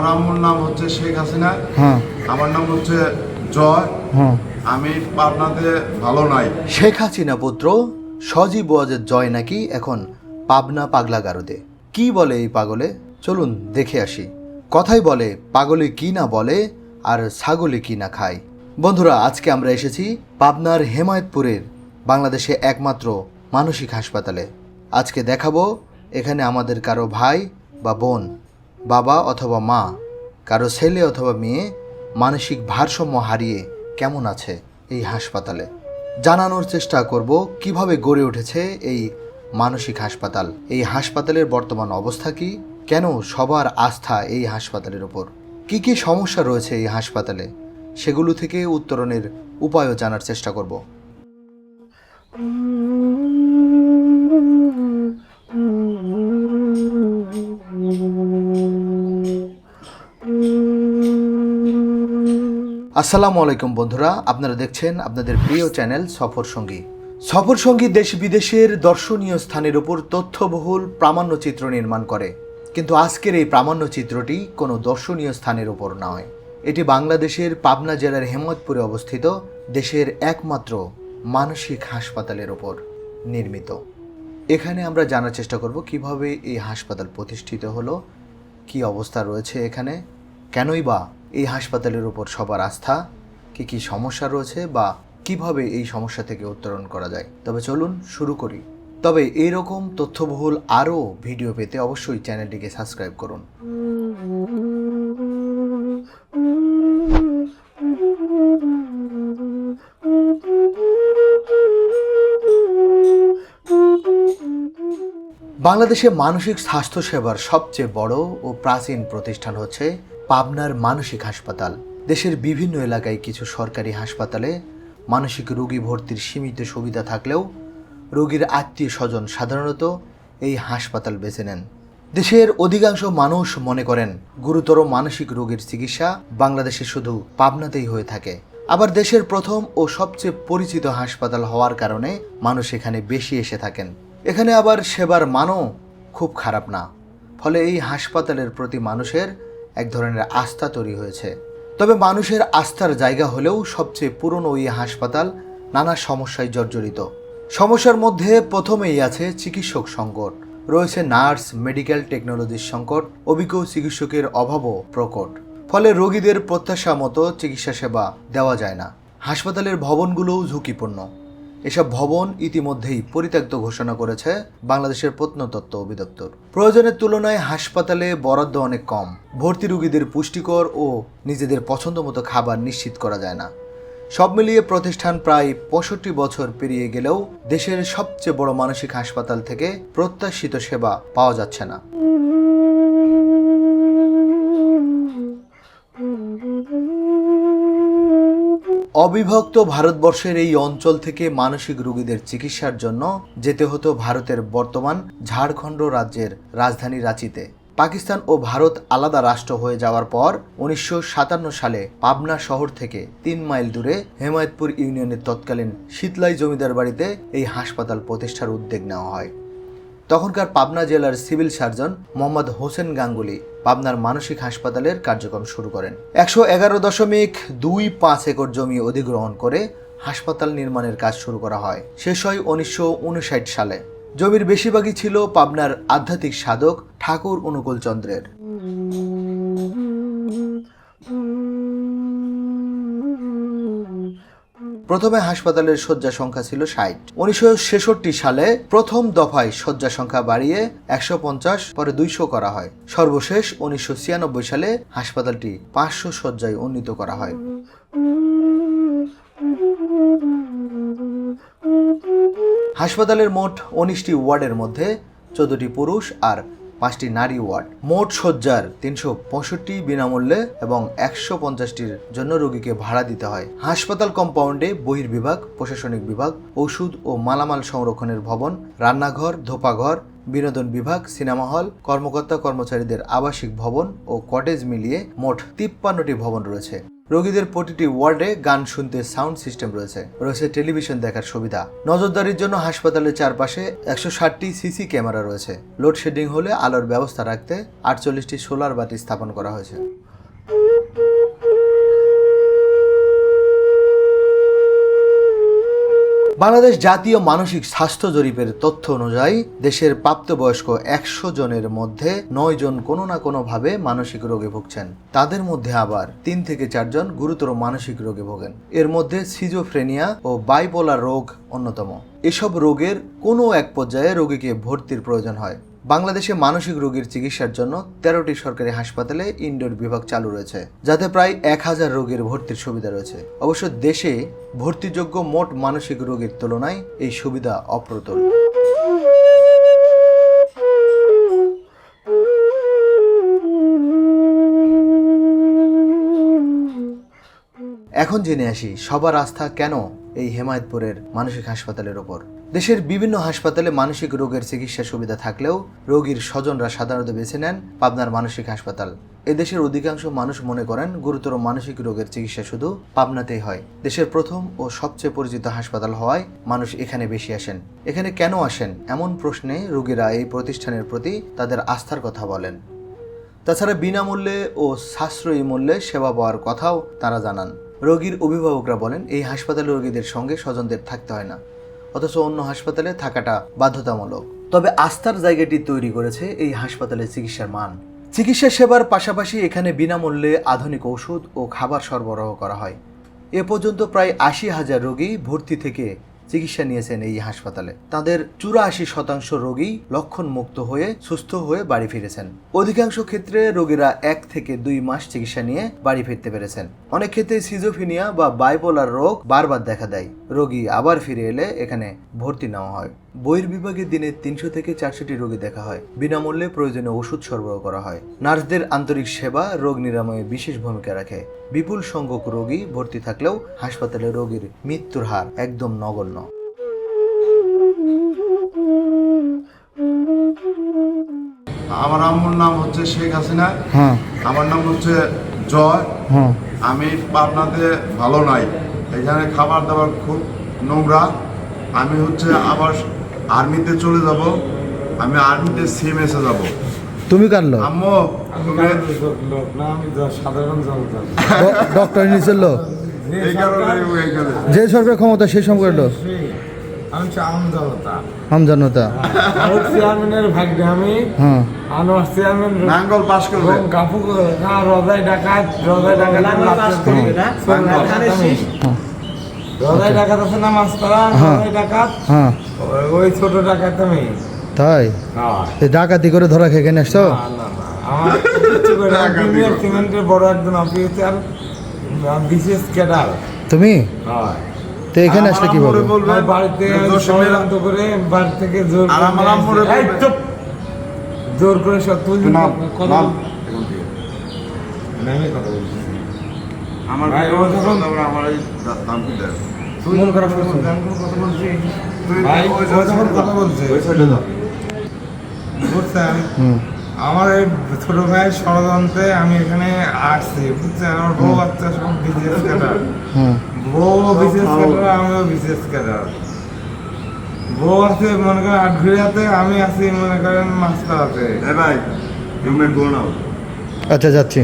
আমার আম্মুর নাম হচ্ছে শেখ হাসিনা। হ্যাঁ। আমার নাম হচ্ছে জয়। হ্যাঁ। আমি পাবনাতে ভালো নাই। শেখ হাসিনা পুত্র সজীব ওয়াজের জয় নাকি এখন পাবনা পাগলা গারদে কি বলে এই পাগলে? চলুন দেখে আসি। কথাই বলে পাগলে কি না বলে আর ছাগলে কি না খায়। বন্ধুরা আজকে আমরা এসেছি পাবনার হেমায়তপুরের বাংলাদেশে একমাত্র মানসিক হাসপাতালে। আজকে দেখাবো এখানে আমাদের কারও ভাই বা বোন। বাবা অথবা মা, কারও ছেলে অথবা মেয়ে, মানসিক ভারসাম্য হারিয়ে কেমন আছে এই হাসপাতালে? জানানোর চেষ্টা করব, কীভাবে গড়ে উঠেছে এই মানসিক হাসপাতাল? এই হাসপাতালের বর্তমান অবস্থা কি? কেন সবার আস্থা এই হাসপাতালের ওপর? কি কি সমস্যা রয়েছে এই হাসপাতালে? সেগুলো থেকে উত্তরণের উপায়ও জানার চেষ্টা করব। আসসালামু আলাইকুম বন্ধুরা, আপনারা দেখছেন আপনাদের প্রিয় চ্যানেল সফর সঙ্গী। সফর সঙ্গী দেশ বিদেশের দর্শনীয় স্থানের উপর তথ্যবহুল প্রামাণ্য চিত্র নির্মাণ করে। কিন্তু আজকের এই প্রামাণ্য চিত্রটি কোনো দর্শনীয় স্থানের উপর নয়। এটি বাংলাদেশের পাবনা জেলার হেমতপুরে অবস্থিত দেশের একমাত্র মানসিক হাসপাতালের ওপর নির্মিত। এখানে আমরা জানার চেষ্টা করব কীভাবে এই হাসপাতাল প্রতিষ্ঠিত হলো, কি অবস্থা রয়েছে এখানে, কেনই বা হাসপাতালের উপর সবার আস্থা, কি কি সমস্যা রয়েছে বা কীভাবে এই সমস্যা থেকে উত্তরণ করা যায়। তবে চলুন শুরু করি। তবে এইরকম তথ্যবহুল আরও ভিডিও পেতে অবশ্যই চ্যানেলটিকে সাবস্ক্রাইব করুন। বাংলাদেশে মানসিক স্বাস্থ্যসেবার সবচেয়ে বড় ও প্রাচীন প্রতিষ্ঠান হচ্ছে পাবনার মানসিক হাসপাতাল। দেশের বিভিন্ন এলাকায় কিছু সরকারি হাসপাতালে মানসিক রোগী ভর্তির সীমিত সুবিধা থাকলেও রোগীর আত্মীয় স্বজন সাধারণত এই হাসপাতাল বেছে নেন। দেশের অধিকাংশ মানুষ মনে করেন, গুরুতর মানসিক রোগীর চিকিৎসা বাংলাদেশে শুধু পাবনাতেই হয়ে থাকে। আবার দেশের প্রথম ও সবচেয়ে পরিচিত হাসপাতাল হওয়ার কারণে মানুষ এখানে বেশি এসে থাকেন। এখানে আবার সেবার মানও খুব খারাপ না। ফলে এই হাসপাতালের প্রতি মানুষের এক ধরনের আস্থা তৈরি হয়েছে। তবে মানুষের আস্থার জায়গা হলেও সবচেয়ে পুরনো এই হাসপাতাল নানা সমস্যায় জর্জরিত। সমস্যার মধ্যে প্রথমেই আছে চিকিৎসক সংকট। রয়েছে নার্স, মেডিকেল টেকনোলজির সংকট, অভিজ্ঞ চিকিৎসকের অভাবও প্রকট। ফলে রোগীদের প্রত্যাশা মতো চিকিৎসা সেবা দেওয়া যায় না। হাসপাতালের ভবনগুলোও ঝুঁকিপূর্ণ। এসব ভবন ইতিমধ্যেই পরিত্যক্ত ঘোষণা করেছে বাংলাদেশের প্রত্নতত্ত্ব অধিদপ্তর। প্রয়োজনের তুলনায় হাসপাতালে বরাদ্দ অনেক কম। ভর্তি রোগীদের পুষ্টিকর ও নিজেদের পছন্দ মতো খাবার নিশ্চিত করা যায় না। সব মিলিয়ে প্রতিষ্ঠান প্রায় পঁয়ষট্টি বছর পেরিয়ে গেলেও দেশের সবচেয়ে বড় মানসিক হাসপাতাল থেকে প্রত্যাশিত সেবা পাওয়া যাচ্ছে না। অবিভক্ত ভারতবর্ষের এই অঞ্চল থেকে মানসিক রোগীদের চিকিৎসার জন্য যেতে হতো ভারতের বর্তমান ঝাড়খণ্ড রাজ্যের রাজধানী রাঁচিতে। পাকিস্তান ও ভারত আলাদা রাষ্ট্র হয়ে যাওয়ার পর উনিশশো সাতান্ন সালে পাবনা শহর থেকে তিন মাইল দূরে হেমায়তপুর ইউনিয়নের তৎকালীন শীতলাই জমিদার বাড়িতে এই হাসপাতাল প্রতিষ্ঠার উদ্যোগ নেওয়া হয়। তখনকার পাবনা জেলার সিভিল সার্জন মোহাম্মদ হোসেন গাঙ্গুলি পাবনার মানসিক হাসপাতালের কার্যক্রম শুরু করেন। একশো এগারো দশমিক দুই পাঁচ একর জমি অধিগ্রহণ করে হাসপাতাল নির্মাণের কাজ শুরু করা হয়। শেষ হয় উনিশশো উনষাট সালে। জমির বেশিরভাগই ছিল পাবনার আধ্যাত্মিক সাধক ঠাকুর অনুকূল চন্দ্রের প্রথমে হাসপাতালের শয্যা সংখ্যা ছিল ষাট। উনিশশো সালে প্রথম দফায় শয্যা সংখ্যা বাড়িয়ে একশো পঞ্চাশ, পরে দুইশো করা হয়। সর্বশেষ উনিশশো ছিয়ানব্বই সালে হাসপাতালটি পাঁচশো শয্যায় উন্নীত করা হয়। হাসপাতালের মোট উনিশটি ওয়ার্ডের মধ্যে চোদ্দটি পুরুষ আর পাঁচটি নারী ওয়ার্ড। মোট শয্যার তিনশো পঁয়ষট্টি বিনামূল্যে এবং একশো পঞ্চাশটির জন্য রোগীকে ভাড়া দিতে হয়। হাসপাতাল কম্পাউন্ডে বহির্বিভাগ, প্রশাসনিক বিভাগ, ওষুধ ও মালামাল সংরক্ষণের ভবন, রান্নাঘর, ধোপাঘর বিনোদন বিভাগ, সিনেমা হল, কর্মকর্তা কর্মচারীদের আবাসিক ভবন ও কটেজ মিলিয়ে মোট তিপ্পান্নটি ভবন রয়েছে। রোগীদের প্রতিটি ওয়ার্ডে গান শুনতে সাউন্ড সিস্টেম রয়েছে। রয়েছে টেলিভিশন দেখার সুবিধা। নজরদারির জন্য হাসপাতালের চারপাশে একশো ষাটটি সিসি ক্যামেরা রয়েছে। লোডশেডিং হলে আলোর ব্যবস্থা রাখতে আটচল্লিশটি সোলার বাতি স্থাপন করা হয়েছে। বাংলাদেশ জাতীয় মানসিক স্বাস্থ্য জরিপের তথ্য অনুযায়ী, দেশের প্রাপ্তবয়স্ক একশো জনের মধ্যে নয় জন কোনো না কোনোভাবে মানসিক রোগে ভুগছেন। তাদের মধ্যে আবার তিন থেকে চারজন গুরুতর মানসিক রোগে ভোগেন। এর মধ্যে সিজোফ্রেনিয়া ও বাইপোলার রোগ অন্যতম। এসব রোগের কোনো এক পর্যায়ে রোগীকে ভর্তির প্রয়োজন হয়। বাংলাদেশে মানসিক রোগীর চিকিৎসার জন্য তেরোটি সরকারি হাসপাতালে ইনডোর বিভাগ চালু রয়েছে, যাতে প্রায় এক হাজার রোগীর ভর্তির সুবিধা রয়েছে। অবশ্য দেশে ভর্তিযোগ্য মোট মানসিক রোগীর তুলনায় এই সুবিধা অপ্রতুল। এখন জেনে আসি, সবার আস্থা কেন এই হেমায়তপুরের মানসিক হাসপাতালের ওপর? দেশের বিভিন্ন হাসপাতালে মানসিক রোগের চিকিৎসা সুবিধা থাকলেও রোগীর স্বজনরা সাধারণত বেছে নেন পাবনার মানসিক হাসপাতাল। এদেশের অধিকাংশ মানুষ মনে করেন গুরুতর মানসিক রোগের চিকিৎসা শুধু পাবনাতেই হয়। দেশের প্রথম ও সবচেয়ে পরিচিত হাসপাতাল হওয়ায় মানুষ এখানে বেশি আসেন। এখানে কেন আসেন? এমন প্রশ্নে রোগীরা এই প্রতিষ্ঠানের প্রতি তাদের আস্থার কথা বলেন। তাছাড়া বিনামূল্যে ও সাশ্রয়ী মূল্যে সেবা পাওয়ার কথাও তারা জানান। রোগীর অভিভাবকরা বলেন, এই হাসপাতালে রোগীদের সঙ্গে স্বজনদের থাকতে হয় না। অথচ অন্য হাসপাতালে থাকাটা বাধ্যতামূলক। তবে আস্থার জায়গাটি তৈরি করেছে এই হাসপাতালে চিকিৎসার মান। চিকিৎসা সেবার পাশাপাশি এখানে বিনামূল্যে আধুনিক ওষুধ ও খাবার সরবরাহ করা হয়। এ পর্যন্ত প্রায় আশি হাজার রোগী ভর্তি থেকে চিকিৎসা নিয়েছেন এই হাসপাতালে। তাদের চুরাশি শতাংশ রোগী লক্ষণ মুক্ত হয়ে সুস্থ হয়ে বাড়ি ফিরেছেন। অধিকাংশ ক্ষেত্রে রোগীরা এক থেকে দুই মাস চিকিৎসা নিয়ে বাড়ি ফিরতে পেরেছেন। অনেক ক্ষেত্রে সিজোফিনিয়া বা বাইপোলার রোগ বারবার দেখা দেয়। রোগী আবার ফিরে এলে এখানে ভর্তি নেওয়া হয়। বহির্বিভাগে দিনে তিনশো থেকে চারশোটি রোগী দেখা হয়। বিনামূল্যে প্রয়োজনীয় ওষুধ সরবরাহ করা হয়। নার্সদের আন্তরিক সেবা রোগ নিরাময়ে বিশেষ ভূমিকা রাখে। বিপুল সংখ্যক রোগী ভর্তি থাকলেও হাসপাতালে রোগীর মৃত্যুর হার একদম নগণ্য। আমার আম্মুর নাম হচ্ছে শেখ হাসিনা। হ্যাঁ। আমার নাম হচ্ছে জয়। হ্যাঁ। আমি পাবনাতে ভালো নাই। এখানে খাবার দাবার খুব নোংরা। আমি হচ্ছে আবার আর্মিতে চলে যাব আমি আর্মিতে সিএমএসে যাব। তুমি কাটলো আম্মু তুমি লোক? না আমি সাধারণ জনতা ডক্টর কারণে। এখানে যে সরকার ক্ষমতা সেই হচ্ছে আম আমজনতা চেয়ারম্যানের ভাগ্যে আমি। হ্যাঁ। আনোয়ার চেয়ারম্যান নাঙ্গল পাস করবে। ডাকাত ডাকাত ডাকাত আছে না মাস্টারা ডাকাত? হ্যাঁ। ওই ছোট ডাকাত আমি তাই? হ্যাঁ। ডাকাতি করে ধরা খেয়ে কেন আসছো বড় একজন অফিসার বিশেষ ক্যাডার। তুমি? তো এখানে আসলে কি বলব? আমার বাড়িতে আমি দোষী মেয়েরা- ষড়যন্ত্র করে বাড়ি থেকে জোর করে আমার! জোর করে সব ভাই, যখন- আমার এই দাম কি দেয়। তুই মন খারাপ করছিস আমি কথা বলছি ভাই ওই যখন কথা বলছে ওই সাইডে যা। বুঝছেন? আমার এই ছোট ভাইয়ের ষড়যন্ত্রে আমি এখানে আসছি বুঝছেন? আমার বউ বাচ্চা সব বিশেষ ক্যাডার বউ বিশেষ ক্যাডার আমিও বিশেষ ক্যাডার বউ আছে মনে করেন আটঘরিয়াতে আমি আছি মনে করেন মাস্টারাতে এ ভাই ইউ মে গো নাও। আচ্ছা যাচ্ছি।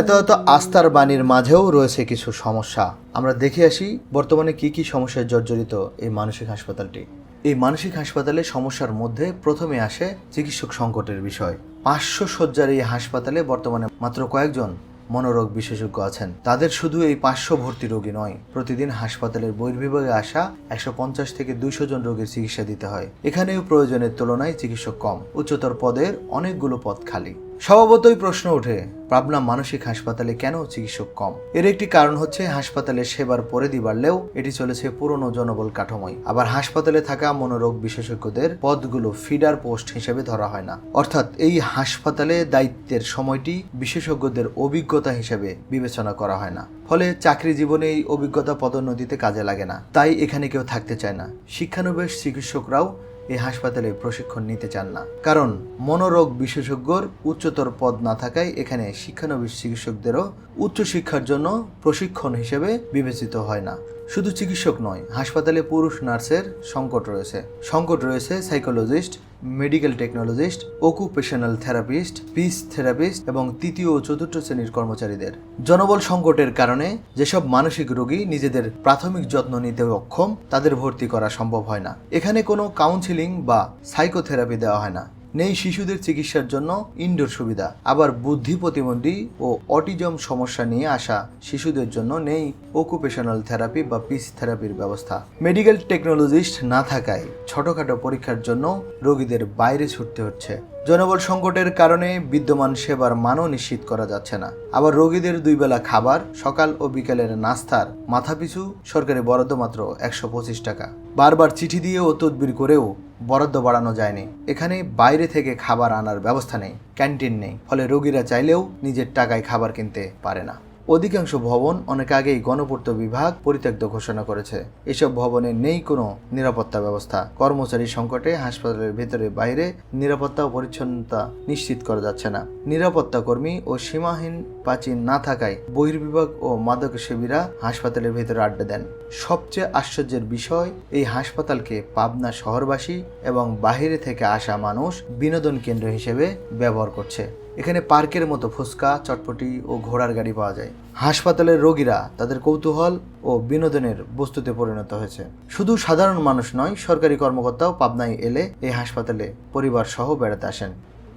এত এত আস্থার বাণীর মাঝেও রয়েছে কিছু সমস্যা। আমরা দেখে আসি বর্তমানে কি কি সমস্যায় জর্জরিত এই মানসিক হাসপাতালটি। এই মানসিক হাসপাতালে সমস্যার মধ্যে প্রথমে আসে চিকিৎসক সংকটের বিষয়। পাঁচশো শয্যার এই হাসপাতালে বর্তমানে মাত্র কয়েকজন মনোরোগ বিশেষজ্ঞ আছেন। তাদের শুধু এই পাঁচশো ভর্তি রোগী নয়, প্রতিদিন হাসপাতালের বহির্বিভাগে আসা একশো পঞ্চাশ থেকে দুইশো জন রোগীর চিকিৎসা দিতে হয়। এখানেও প্রয়োজনের তুলনায় চিকিৎসক কম। উচ্চতর পদের অনেকগুলো পদ খালি। স্বভাবতই প্রশ্ন ওঠে, পাবনা মানসিক হাসপাতালে কেন চিকিৎসক কম? এর একটি কারণ হচ্ছে হাসপাতালে সেবার পরিধি বাড়লেও এটি চলেছে পুরনো জনবল কাঠামোয়। আবার হাসপাতালে থাকা মনোরোগ বিশেষজ্ঞদের পদগুলো ফিডার পোস্ট হিসেবে ধরা হয় না। অর্থাৎ এই হাসপাতালে দায়িত্বের সময়টি বিশেষজ্ঞদের অভিজ্ঞতা হিসেবে বিবেচনা করা হয় না। ফলে চাকরি জীবনে এই অভিজ্ঞতা পদোন্নতিতে কাজে লাগে না। তাই এখানে কেউ থাকতে চায় না। শিক্ষানবিশ চিকিৎসকরাও এই হাসপাতালে প্রশিক্ষণ নিতে চান না। কারণ মনোরোগ বিশেষজ্ঞর উচ্চতর পদ না থাকায় এখানে শিক্ষানবিশ চিকিৎসকদেরও উচ্চশিক্ষার জন্য প্রশিক্ষণ হিসেবে বিবেচিত হয় না। শুধু চিকিৎসক নয়, হাসপাতালে পুরুষ নার্সের সংকট রয়েছে। সংকট রয়েছে psychologist medical technologist occupational therapist piece therapist এবং তৃতীয় ও চতুর্থ শ্রেণির কর্মচারীদের। জনবল সংকটের কারণে যেসব মানসিক রোগী নিজেদের প্রাথমিক যত্ন নিতে অক্ষম, তাদের ভর্তি করা সম্ভব হয় না। এখানে কোনো কাউন্সিলিং বা সাইকোথেরাপি দেওয়া হয় না। নেই শিশুদের চিকিৎসার জন্য ইনডোর সুবিধা। আবার বুদ্ধি প্রতিবন্ধী ও অটিজম সমস্যা নিয়ে আসা শিশুদের জন্য নেই অকুপেশনাল থেরাপি বা পিস থেরাপির ব্যবস্থা। মেডিকেল টেকনোলজিস্ট না থাকায় ছোটখাটো পরীক্ষার জন্য রোগীদের বাইরে ছুটতে হচ্ছে। জনবল সংকটের কারণে বিদ্যমান সেবার মানও নিশ্চিত করা যাচ্ছে না। আবার রোগীদের দুই বেলা খাবার, সকাল ও বিকালের নাস্তার মাথাপিছু, সরকারি বরাদ্দ মাত্র একশো পঁচিশ টাকা। বারবার চিঠি দিয়ে ও তদবির করেও বরাদ্দ বাড়ানো যায়নি। এখানে বাইরে থেকে খাবার আনার ব্যবস্থা নেই, ক্যান্টিন নেই। ফলে রোগীরা চাইলেও নিজের টাকায় খাবার কিনতে পারে না। অধিকাংশ ভবন অনেক আগেই গণপূর্ত বিভাগ পরিত্যক্ত ঘোষণা করেছে। এসব ভবনে নেই কোনো নিরাপত্তা ব্যবস্থা। কর্মচারী সংকটে হাসপাতালের ভেতরে বাইরে নিরাপত্তা ও পরিচ্ছন্নতা নিশ্চিত করা যাচ্ছে না। নিরাপত্তা কর্মী ও সীমাহীন প্রাচীন না থাকায় বহির্বিভাগ ও মাদক সেবীরা হাসপাতালের ভেতরে আড্ডা দেন। সবচেয়ে আশ্চর্যের বিষয়, এই হাসপাতালকে পাবনা শহরবাসী এবং বাহিরে থেকে আসা মানুষ বিনোদন কেন্দ্র হিসেবে ব্যবহার করছে। এখানে পার্কের মতো ফুচকা, চটপটি ও ঘোড়ার গাড়ি পাওয়া যায়। হাসপাতালের রোগীরা তাদের কৌতূহল ও বিনোদনের বস্তুতে পরিণত হয়েছে। শুধু সাধারণ মানুষ নয়, সরকারি কর্মকর্তাও পাবনায় এলে এই হাসপাতালে পরিবার সহ বেড়াতে আসেন।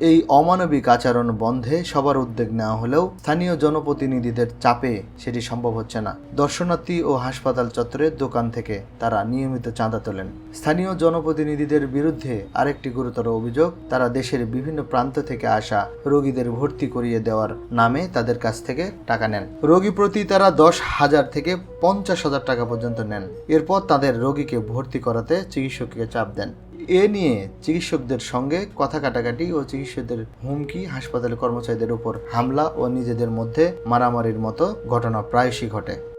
এই অমানবিক আচরণ বন্ধে সবার উদ্যোগ নেওয়া হলেও স্থানীয় জনপ্রতিনিধিদের চাপে সেটি সম্ভব হচ্ছে না। দর্শনার্থী ও হাসপাতাল চত্বরের দোকান থেকে তারা নিয়মিত চাঁদা তোলেন। স্থানীয় জনপ্রতিনিধিদের বিরুদ্ধে আরেকটি গুরুতর অভিযোগ, তারা দেশের বিভিন্ন প্রান্ত থেকে আসা রোগীদের ভর্তি করিয়ে দেওয়ার নামে তাদের কাছ থেকে টাকা নেন। রোগী প্রতি তারা দশ হাজার থেকে পঞ্চাশ হাজার টাকা পর্যন্ত নেন। এরপর তাদের রোগীকে ভর্তি করাতে চিকিৎসককে চাপ দেন। এ নিয়ে চিকিৎসকদের সঙ্গে কথা কাটাকাটি ও চিকিৎসকদের হুমকি, হাসপাতালের কর্মচারীদের উপর হামলা ও নিজেদের মধ্যে মারামারির মতো ঘটনা প্রায়শই ঘটে।